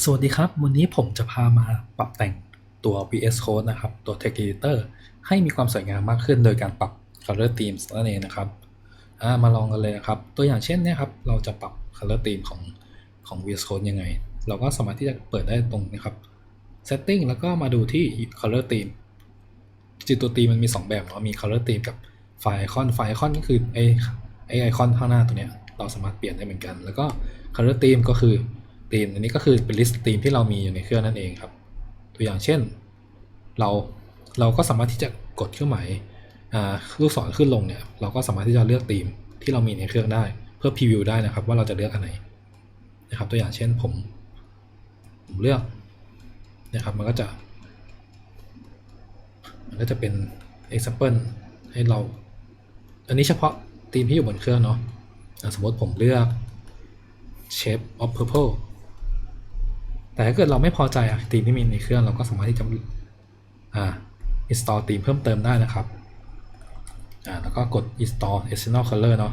สวัสดีครับ วันนี้ผมจะพามาปรับแต่งตัว VS Code นะครับ ตัว Text Editor ให้มีความสวยงามมากขึ้นโดยการปรับ Color Themes นั่นเองนะครับมาลองกันเลยนะครับ ตัวอย่างเช่นเนี่ยครับ เราจะปรับ Color Theme ของของ VS Code ยังไง เราก็สามารถที่จะเปิดได้ตรงนะครับ Setting แล้วก็มาดูที่ Color Theme จริงตัว theme มันมี 2 แบบเนาะมี Color Theme กับไฟล์ไอคอนไฟล์ไอคอนก็คือไอไอคอนข้างหน้าตัวเนี้ยเราสามารถเปลี่ยนได้เหมือนกัน แล้วก็ Color Theme ก็คือ ธีมอันนี้ก็คือเป็นลิสต์ธีมที่เรามีอยู่ในเครื่องนั่นเองครับ ตัวอย่างเช่น เราเราก็สามารถที่จะกดเครื่องหมายอ่าลูกศรขึ้นลงเนี่ยเราก็สามารถที่จะเลือกธีมที่เรามีในเครื่องได้ เพื่อพรีวิวได้นะครับว่าเราจะเลือกอันไหนนะครับ ตัวอย่างเช่นผมผมเลือกนะครับมันก็จะ มันก็จะเป็น example ให้เรา อันนี้เฉพาะธีมที่อยู่บนเครื่องเนาะสมมติผมเลือก shape of purple แต่ถ้าเกิดเราไม่พอใจอะธีมที่มีในเครื่องเราก็สามารถที่จะอ่า install ธีมเพิ่มเติมได้นะครับอ่าแล้วก็กด install additional color เนาะ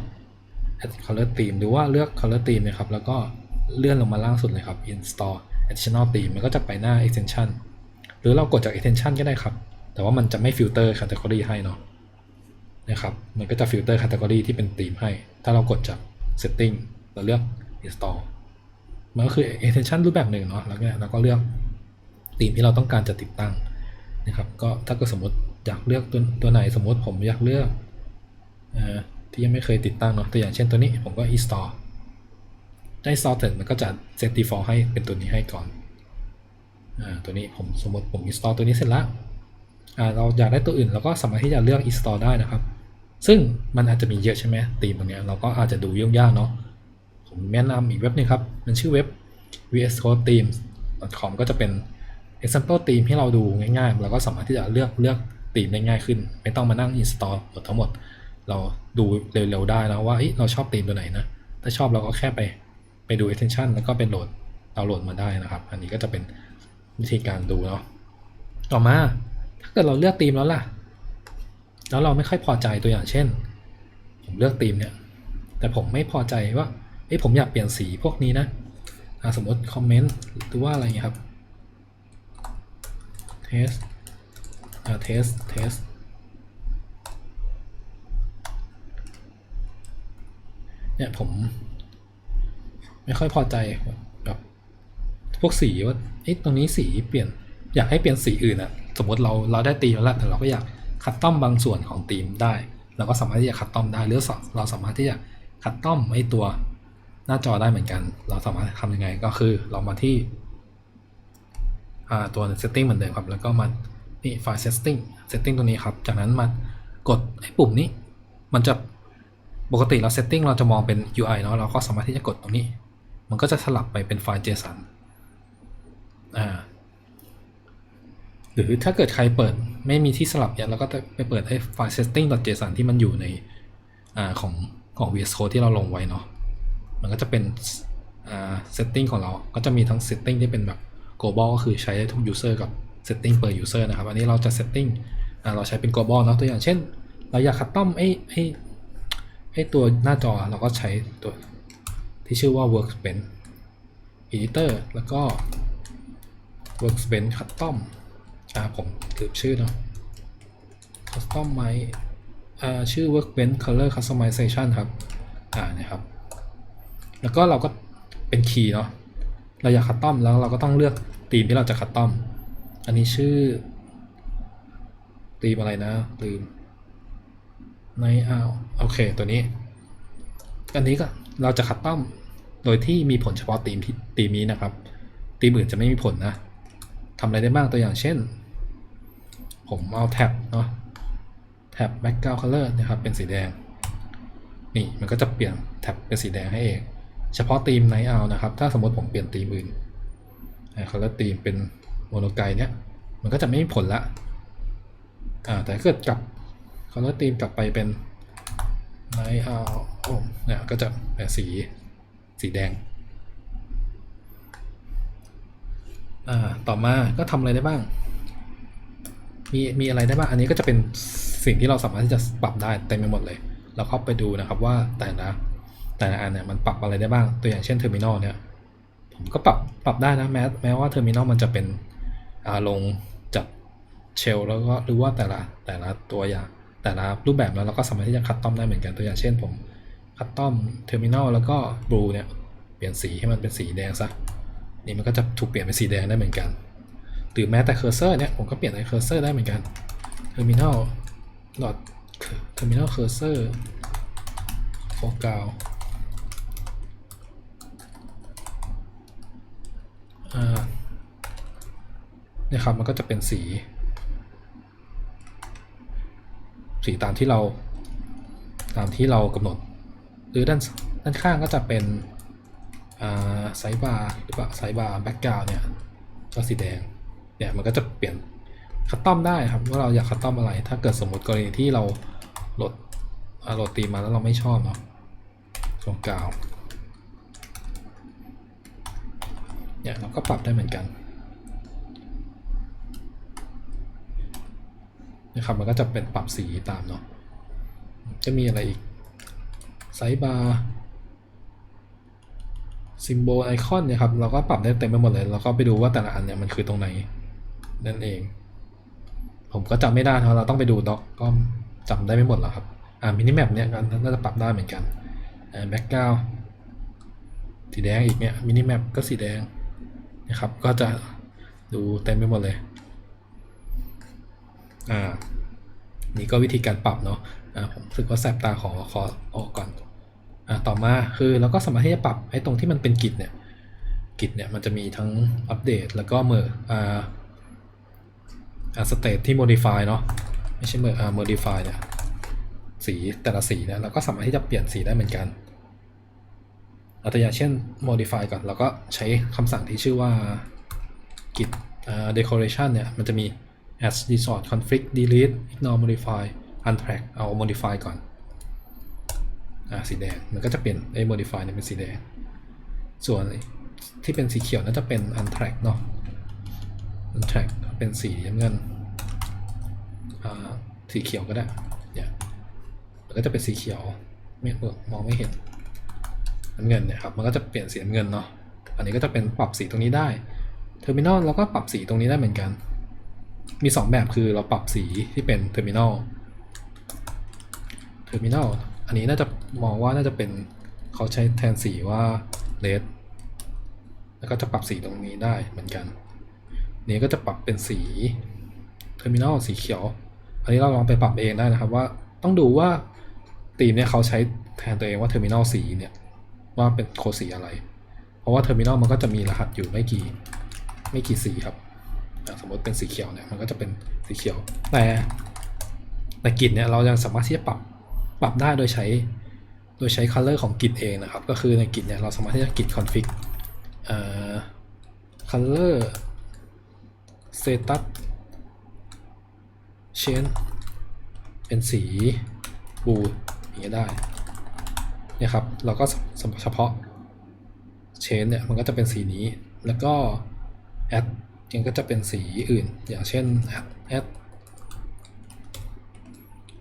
add color theme หรือว่าเลือก color theme นะครับแล้วก็เลื่อนลงมาล่างสุดเลยครับ install additional theme มันก็จะไปหน้า extension หรือเรากดจาก extension ก็ได้ครับ แต่ว่ามันจะไม่ filter category ให้เนาะนะครับ มันก็จะ filter category ที่เป็นธีมให้ ถ้าเรากดจาก setting เราเลือก install มันก็คือ extension รูปแบบหนึ่งเนาะแล้วเนี่ยเราก็เลือกธีมที่เราต้องการจะติดตั้งนะครับ ก็ถ้าเก็สมมติอยากเลือกตัวตัวไหนสมมติผมอยากเลือกอที่ยังไม่เคยติดตั้งเนาะตัวอย่างเช่นตัวนี้ผมก็ install ได้ install เสร็จมันก็จะ set default ให้เป็นตัวนี้ให้ก่อนอตัวนี้ผมสมมติผม install ตัวนี้เสร็จแล้วเราอยากได้ตัวอื่นเราก็สามารถที่จะเลือก install ได้นะครับ ซึ่งมันอาจจะมีเยอะใช่ไหมธีมตรงนี้เราก็อาจจะดูยุ่งยากเนาะ ผมแนะนำอีกเว็บหนึงครับ มันชื่อเว็บ vs code themes com ก็จะเป็น example theme ให้เราดูง่ายๆ เราก็สามารถที่จะเลือกเลือกธีมได้ง่ายขึ้น ไม่ต้องมานั่ง install หมดทั้งหมด เราดูเร็วๆได้นะว่าเอ้ยเราชอบธีมตัวไหนนะ ถ้าชอบเราก็แค่ไปไปดู extension แล้วก็ไปโหลดดาวน์โหลดมาได้นะครับ อันนี้ก็จะเป็นวิธีการดูเนาะ ต่อมาถ้าเกิดเราเลือกธีมแล้วล่ะ แล้วเราไม่ค่อยพอใจตัวอย่างเช่น ผมเลือกธีมเนี่ย แต่ผมไม่พอใจว่า เอ้ยผมอยากเปลี่ยนสีพวกนี้นะสมมติคอมเมนต์หรือว่าอะไรเงี้ยครับ test อ่า test test เนี่ย ผม ไม่ค่อยพอใจแบบพวกสีว่าเอ๊ะตรงนี้สีเปลี่ยน อยากให้เปลี่ยนสีอื่นอะสมมติเราเราได้ตีมแล้วแหละแต่เราก็อยากคัดต้อมบางส่วนของตีมได้ เราก็สามารถที่จะคัดต้อมได้หรือเราสามารถที่จะคัดต้อมไอ้ตัว หน้าจอได้เหมือนกัน เราสามารถทำยังไงก็คือเรามาที่ตัว setting เหมือนเดิมครับ แล้วก็มานี่ไฟล์ setting setting ตัวนี้ครับ จากนั้นมากดไอ้ปุ่มนี้ มันจะปกติเรา setting เราจะมองเป็น UI เนาะ เราก็สามารถที่จะกดตรงนี้ มันก็จะสลับไปเป็นไฟล์ JSON อ่า หรือถ้าเกิดใครเปิดไม่มีที่สลับเนี่ยเราก็จะไปเปิดไอ้ไฟล์ setting.json ที่มันอยู่ในอ่าของของ VS Code ที่เราลงไว้เนาะ มันก็จะเป็นอ่า setting ของเรา ก็จะมีทั้ง setting ที่เป็นแบบ global ก็คือใช้ได้ทุก user กับ setting per user นะครับ อันนี้เราจะ setting เราใช้เป็น global เนาะตัวอย่างเช่น เราอยากคัสตอมไอ้ไอ้ไอ้ตัวหน้าจอเราก็ใช้ตัวที่ชื่อว่า workspace editor แล้วก็ workspace custom อ่าผมลืมชื่อเนาะ custom ไหมอ่าชื่อ workbench color customization ครับ อ่านะครับ แล้วก็เราก็เป็นคีย์เนาะเราอยากคัสตอมแล้วเราก็ต้องเลือกธีมที่เราจะคัสตอม อันนี้ชื่อธีมอะไรนะลืมในอ้าวโอเคตัวนี้ อันนี้ก็เราจะคัสตอมโดยที่มีผลเฉพาะธีมที่ธีมนี้นะครับธีมอื่นจะไม่มีผลนะทำอะไรได้บ้างตัวอย่างเช่น ผมเอาแท็บเนาะแท็บ background color นะครับเป็นสีแดง นี่มันก็จะเปลี่ยนแท็บเป็นสีแดงให้เอง เฉพาะธีมไนท์เอานะครับ ถ้าสมมติผมเปลี่ยนธีมอื่นเขาเลือกธีมเป็นโมโนไกเนี่ยมันก็จะไม่มีผลละอ่าแต่ถ้าเกิดกลับเขาเลือกธีมกลับไปเป็นไนท์เอาเนี่ยก็จะเป็นสีสีแดงอ่าต่อมาก็ทำอะไรได้บ้าง มีมีอะไรได้บ้าง อันนี้ก็จะเป็นสิ่งที่เราสามารถที่จะปรับได้เต็มไปหมดเลย เราเข้าไปดูนะครับว่าแต่ละ แต่ละอันเนี่ยมันปรับอะไรได้บ้างตัวอย่างเช่นเทอร์มินอลเนี่ยผมก็ปรับปรับได้นะแม้แม้ว่าเทอร์มินอลมันจะเป็นลงจากเชลแล้วก็หรือว่าแต่ละแต่ละตัวอย่างแต่ละรูปแบบแล้วเราก็สามารถที่จะคัดตอมได้เหมือนกันตัวอย่างเช่นผมคัดตอมเทอร์มินอลแล้วก็บลูเนี่ยเปลี่ยนสีให้มันเป็นสีแดงซะนี่มันก็จะถูกเปลี่ยนเป็นสีแดงได้เหมือนกัน หรือแม้แต่เคอร์เซอร์เนี่ยผมก็เปลี่ยนในเคอร์เซอร์ได้เหมือนกันเทอร์มินอลดอทเทอร์มินอลเคอร์เซอร์โฟกัสอ่า เนี่ยครับมันก็จะเป็นสี สีตามที่เราตามที่เรากำหนด หรือด้านด้านข้างก็จะเป็นไซบาร์หรือว่าไซบาร์แบ็กกราวเนี่ยก็สีแดงเนี่ยมันก็จะเปลี่ยนคัสตอมได้ครับว่าเราอยากคัสตอมอะไร ถ้าเกิดสมมติกรณีที่เราโหลดโหลดตีมมาแล้วเราไม่ชอบเนาะตรงกลาง เนี่ยเราก็ปรับได้เหมือนกันนะครับมันก็จะเป็นปรับสีตามเนาะจะมีอะไรอีกไซบาร์ซิมโบลไอคอนเนี่ยครับเราก็ปรับได้เต็มไปหมดเลยแล้วก็ไปดูว่าแต่ละอันเนี่ยมันคือตรงไหนนั่นเอง ผมก็จำไม่ได้นะเราต้องไปดูด็อกก็จำได้ไม่หมดหรอกครับอ่ามินิแมปเนี่ยก็น่าจะปรับได้เหมือนกันแบ็กกราวสีแดงอีกเนี่ยมินิแมปก็สีแดง นะครับ ก็จะดูเต็มไปหมดเลย อ่า นี่ก็วิธีการปรับเนาะ อ่า ผมรู้สึกว่าแสบตาขอขอออกก่อน อ่า ต่อมาคือเราก็สามารถที่จะปรับไอ้ตรงที่มันเป็นกิจเนี่ย กิจเนี่ยมันจะมีทั้งอัปเดตแล้วก็เมอร์อ่า อ่า สเตตที่ modify เนาะ ไม่ใช่เมอร์อ่า modify เนี่ย สีแต่ละสีเนี่ยเราก็สามารถที่จะเปลี่ยนสีได้เหมือนกัน อาตัวอยาเช่น modify ก่อนเราก็ใช้คำสั่งที่ชื่อว่า git decoration เนี่ย มันจะมี as resort config delete ignore modify untrack เอา modify ก่อน อ่า สีแดง มันก็จะเปลี่ยนไอ้ modify เนี่ยเป็นสีแดง ส่วนที่เป็นสีเขียวน่าจะเป็น untrack เนาะ untrack เป็นสีน้ำเงิน อ่า สีเขียวก็ได้ เนี่ย มันก็จะเป็นสีเขียว ไม่เออมองไม่เห็น น้ำเงินเนี่ยครับมันก็จะเปลี่ยนสีน้ำเงินเนาะอันนี้ก็จะเป็นปรับสีตรงนี้ได้เทอร์มินอลเราก็ปรับสีตรงนี้ได้เหมือนกัน มี 2 แบบคือเราปรับสีที่เป็นเทอร์มินอลเทอร์มินอลอันนี้น่าจะมองว่าน่าจะเป็นเขาใช้แทนสีว่า red แล้วก็จะปรับสีตรงนี้ได้เหมือนกัน นี้ก็จะปรับเป็นสีเทอร์มินอลสีเขียว อันนี้เราลองไปปรับเองได้นะครับว่าต้องดูว่าธีมเนี่ยเขาใช้แทนตัวเองว่าเทอร์มินอลสีเนี่ย ว่าเป็นโคดสีอะไร เพราะว่าเทอร์มินอลมันก็จะมีรหัสอยู่ไม่กี่ไม่กี่สีครับ สมมติเป็นสีเขียวเนี่ยมันก็จะเป็นสีเขียว แต่แต่กริดเนี่ยเรายังสามารถที่จะปรับปรับได้โดยใช้โดยใช้ color ของกริดเองนะครับ ก็คือในกริดเนี่ยเราสามารถที่จะกริด config เอ่อ color status change เป็นสีบูอย่างเงี้ยได้ เนี่ยครับเราก็เฉพาะ change เนี่ยมันก็จะเป็นสีนี้ แล้วก็ add ยังก็จะเป็นสีอื่น อย่างเช่น add add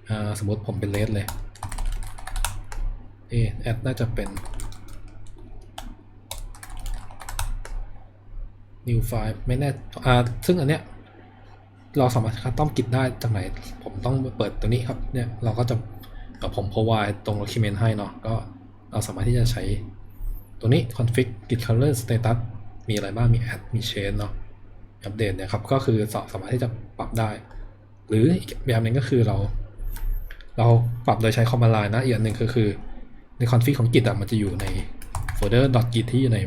อ่าสมมติผมเป็น red เลยเอ add น่าจะเป็น new file ไม่แน่อ่าซึ่งอันเนี้ยเราสามารถคัสตอมกิจได้จากไหน ผมต้องเปิดตัวนี้ครับ เนี่ย เราก็จะ กับผม provide ตรง document ให้เนาะก็เราสามารถที่จะใช้ตัวนี้ config git color status มีอะไรบ้างมี add มี change เนาะอัปเดตเนี่ยครับ ก็คือสามารถที่จะปรับได้ หรืออีกแบบหนึ่งก็คือเรา เราปรับโดยใช้ command line นะอีกอันหนึ่งก็คือใน config ของ git อะมันจะอยู่ในโฟลเดอร์ git ที่อยู่ใน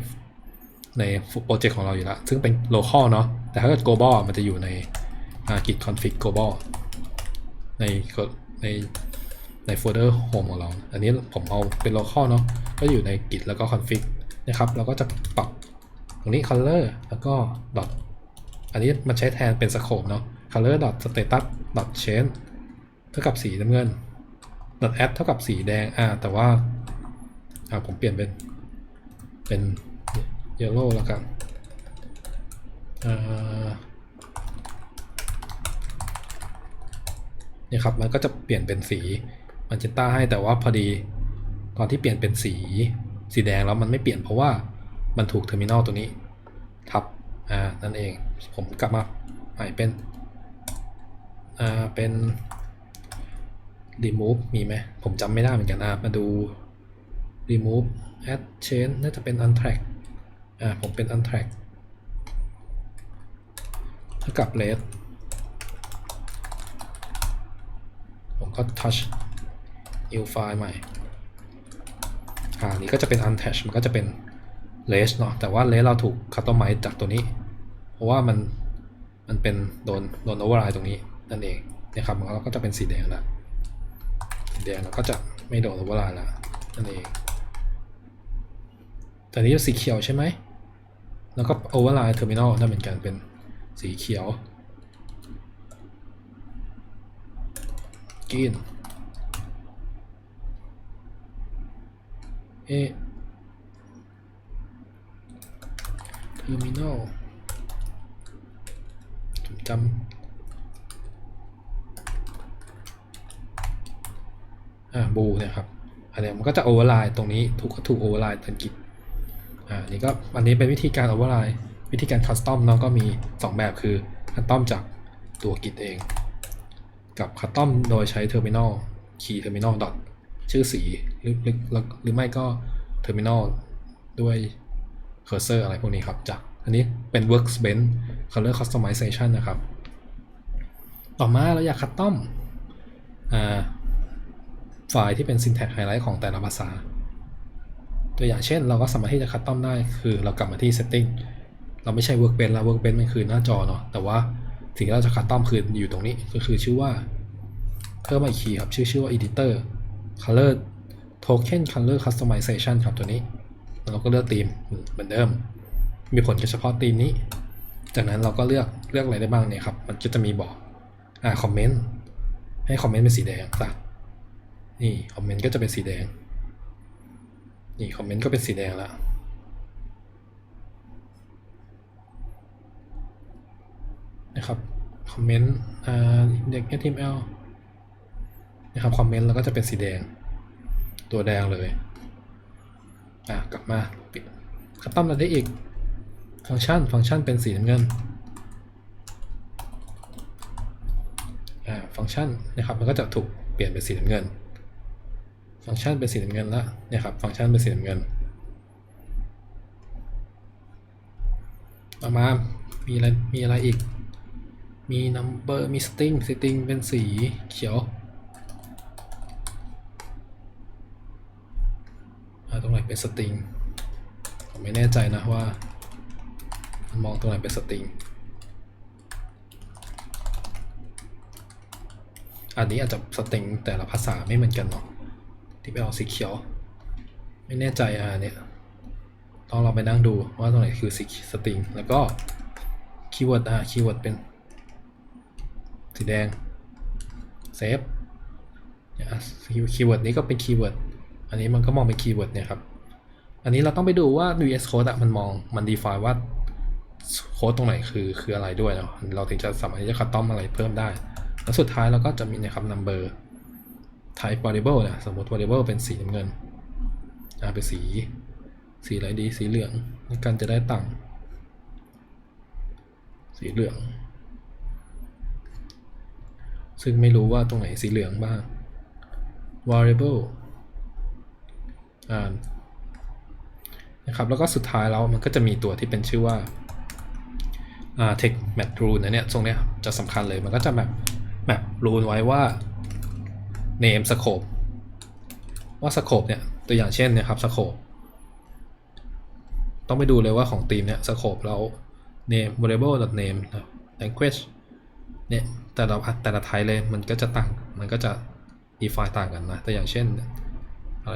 ในโปรเจกต์ของเราอยู่แล้ว ซึ่งเป็น local เนาะแต่ถ้าเกิด global มันจะอยู่ใน git config global ในใน ในโฟลเดอร์ home ของเรา อันนี้ผมเอาเป็น local เนาะ ก็อยู่ใน git แล้วก็ config นะครับ เราก็จะปรับตรงนี้ color แล้วก็ dot อันนี้มันใช้แทนเป็น scope เนาะ color dot status dot change เท่ากับสีน้ำเงิน dot add เท่ากับสีแดง อ่า แต่ว่า อ่า ผมเปลี่ยนเป็น เป็น yellow แล้วกัน อ่าเนี่ยครับ มันก็จะเปลี่ยนเป็นสี มันจะต้าให้แต่ว่าพอดีตอนที่เปลี่ยนเป็นสีสีแดงแล้วมันไม่เปลี่ยนเพราะว่ามันถูกเทอร์มินอลตัวนี้ทับอ่านั่นเองผมกลับมาใหม่เป็นอ่าเป็น remove มีไหมผมจำไม่ได้เหมือนกันอะมาดู remove add change น่าจะเป็น untrack อ่าผมเป็น untrack เท่ากับ red ผมก็ touch new file ใหม่อ่านี่ก็จะเป็น untouch มันก็จะเป็น race เนาะแต่ว่า race เราถูก customize จากตัวนี้ เพราะว่ามันมันเป็นโดนโดน override ตรงนี้นั่นเองนะครับมันก็จะเป็นสีแดงล้วสีแดงเราก็จะไม่โดน override ล้วนั่นเองแต่นี้สีเขียวใช่ไหม แล้วก็ override terminal ได้เหมือนกันเป็นสีเขียวกิน เอ terminal ผมจำอ่าบูเนี่ยครับ อันนี้มันก็จะโอเวอร์ไลน์ตรงนี้ถูกก็ถูกโอเวอร์ไลน์ทันกิจอ่านี่ก็อันนี้เป็นวิธีการโอเวอร์ไลน์วิธีการคัสตอมเนาะก็มี 2 แบบคือคัสตอมจากตัวกิจเอง กับคัสตอมโดยใช้ terminal key terminal dot ชื่อสีหรือ หรือหรือหรือไม่ก็ terminal ด้วย cursor อร์อะไรพวกนี้ครับจากอันนี้เป็น workspace color customization นะครับ ต่อมาเราอยากคัสตอมไฟล์ที่เป็น syntax highlight ของแต่ละภาษา ตัวอย่างเช่นเราก็สามารถที่จะคัสตอมได้คือเรากลับมาที่ setting เราไม่ใช่ workbench แล้ว workbench มันคือหน้าจอเนาะแต่ว่าสิ่งที่เราจะคัสตอมคืออยู่ตรงนี้ก็คือชื่อว่าเพิ่มมาอีกคีย์ครับชื่อชื่อว่า editor color token color customization ครับตัวนี้ เราก็เลือกธีมเหมือนเดิม มีผลเฉพาะธีมนี้ จากนั้นเราก็เลือกเลือกอะไรได้บ้างเนี่ยครับ มันก็จะมีบอกอ่าคอมเมนต์ให้คอมเมนต์เป็นสีแดงซะนี่คอมเมนต์ก็จะเป็นสีแดง นี่คอมเมนต์ก็เป็นสีแดงแล้วนะครับ คอมเมนต์อ่าเด็ก HTML นะครับคอมเมนต์แล้วก็จะเป็นสีแดง ตัวแดงเลยอะกลับมาปิดคัสตอมอะไรได้อีกฟังก์ชันฟังก์ชันเป็นสีน้ำเงินอ่าฟังก์ชันนะครับมันก็จะถูกเปลี่ยนเป็นสีน้ำเงิน ฟังก์ชันเป็นสีน้ำเงินล้วเนี่ยครับฟังก์ชันเป็นสีน้ำเงินต่อมา มีอะไร มีอะไรอีก มี number มี string string เป็นสีเขียว อ่าตรงไหน เป็นสตริงผมไม่แน่ใจนะว่ามันมองตรงไหนเป็นสตริงอันนี้อาจจะสตริงแต่ละภาษาไม่เหมือนกันเนาะที่ไปเอาสีเขียว ไม่แน่ใจอะเนี่ยต้องเราไปนั่งดูว่าตรงไหนคือสีสตริงแล้วก็คีย์เวิร์ดอะคีย์เวิร์ดเป็นสีแดงเซฟคีย์เวิร์ดนี้ก็เป็นคีย์เวิร์ดอันนี้มันก็มองเป็นคีย์เวิร์ดเนี่ยครับ อันนี้เราต้องไปดูว่า VS Code อะมันมองมัน define ว่าโค้ดตรงไหนคือคืออะไรด้วยเนาะเราถึงจะสามารถที่จะคัสตอมอะไรเพิ่มได้ แล้วสุดท้ายเราก็จะมีนะครับ number type variable นะสมมติ variable เป็นสีน้ำเงินอ่าเป็นสี สีอะไรดี สีเหลืองในการจะได้ตังสีเหลือง ซึ่งไม่รู้ว่าตรงไหนสีเหลืองบ้าง variable อ่า นะครับแล้วก็สุดท้ายแล้วมันก็จะมีตัวที่เป็นชื่อว่าอ่า text map rule นะเนี่ยตรงเนี้ยจะสำคัญเลยมันก็จะแบบ map rule ไว้ว่า name scope ว่า scope เนี่ยตัวอย่างเช่นเนี่ยครับ scope ต้องไปดูเลยว่าของทีมเนี่ย scope แล้ว name variable name นะ language เนี่ยแต่ละแต่ละไทยเลยมันก็จะต่าง มันก็จะ define ต่างกันนะตัวอย่างเช่นอะไร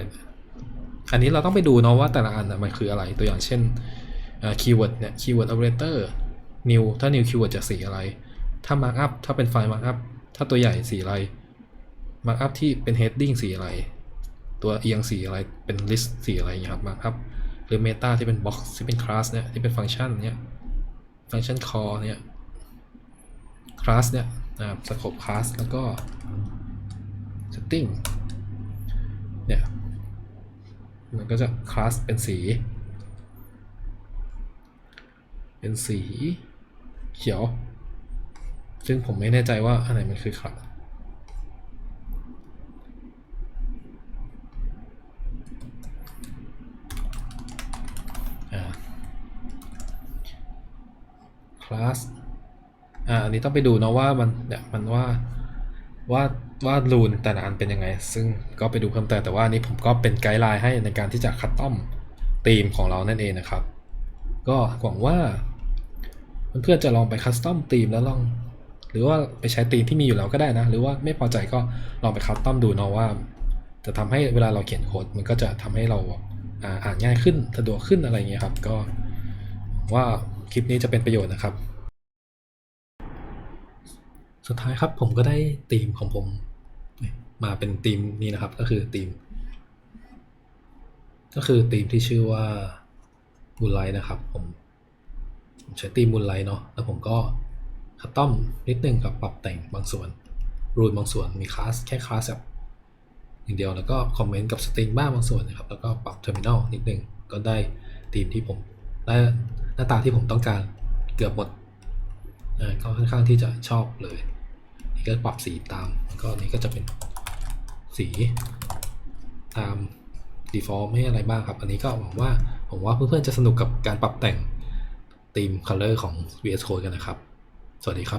อันนี้เราต้องไปดูเนาะว่าแต่ละอันมันคืออะไรตัวอย่างเช่นคีย์เวิร์ดเนี่ยคีย์เวิร์ด operator new ถ้า new keyword จะสีอะไร ถ้า markup ถ้าเป็นไฟล์ markup ถ้าตัวใหญ่สีอะไร markup ที่เป็น heading สีอะไร ตัวเอียงสีอะไรเป็น list สีอะไรอย่างเงี้ยครับ markup หรือ meta ที่เป็น box ที่เป็น class เนี่ยที่เป็นฟังก์ชันเนี่ยฟังก์ชัน call เนี่ย class เนี่ยนะครับ scope class แล้วก็ setting เนี่ย มันก็จะคลาสเป็นสี เป็นสีเขียว ซึ่งผมไม่แน่ใจว่าอันไหนมันคือครับอ่า class อ่าอันนี้ต้องไปดูเนาะว่ามันเนี่ยมันว่า ว่าว่ารูนแต่ละอันเป็นยังไง ซึ่งก็ไปดูเพิ่มเติมแต่ว่านี้ผมก็เป็นไกด์ไลน์ให้ในการที่จะคัดต้อมธีมของเรานั่นเองนะครับ ก็หวังว่าเพื่อนๆจะลองไปคัสตอมธีมแล้วลอง หรือว่าไปใช้ธีมที่มีอยู่แล้วก็ได้นะ หรือว่าไม่พอใจก็ลองไปคัสตอมดูเนาะว่า จะทำให้เวลาเราเขียนโค้ดมันก็จะทำให้เราอ่านง่ายขึ้นสะดวกขึ้นอะไรเงี้ยครับ ก็ว่าคลิปนี้จะเป็นประโยชน์นะครับ สุดท้ายครับผมก็ได้ธีมของผมมาเป็นธีมนี้นะครับก็คือธีม ก็คือธีมที่ชื่อว่ามูลไลนะครับผมผมใช้ธีมมูลไลเนาะแล้วผมก็คัสตอมนิดนึงกับปรับแต่งบางส่วน รูนบางส่วนมีคลาสแค่คลาสแบบอย่างเดียวแล้วก็คอมเมนต์กับสตริงบ้างบางส่วนนะครับ แล้วก็ปรับเทอร์มินอลนิดนึงก็ได้ธีมที่ผมได้หน้าตาที่ผมต้องการเกือบหมดก็ค่อนข้างที่จะชอบเลย ก็ปรับสีตามแล้วก็นี้ก็จะเป็นสีตาม default ไม่อะไรบ้างครับ อันนี้ก็หวังว่าผมว่าเพื่อนๆจะสนุกกับการปรับแต่งธีม color ของ VS Code กันนะครับ สวัสดีครับ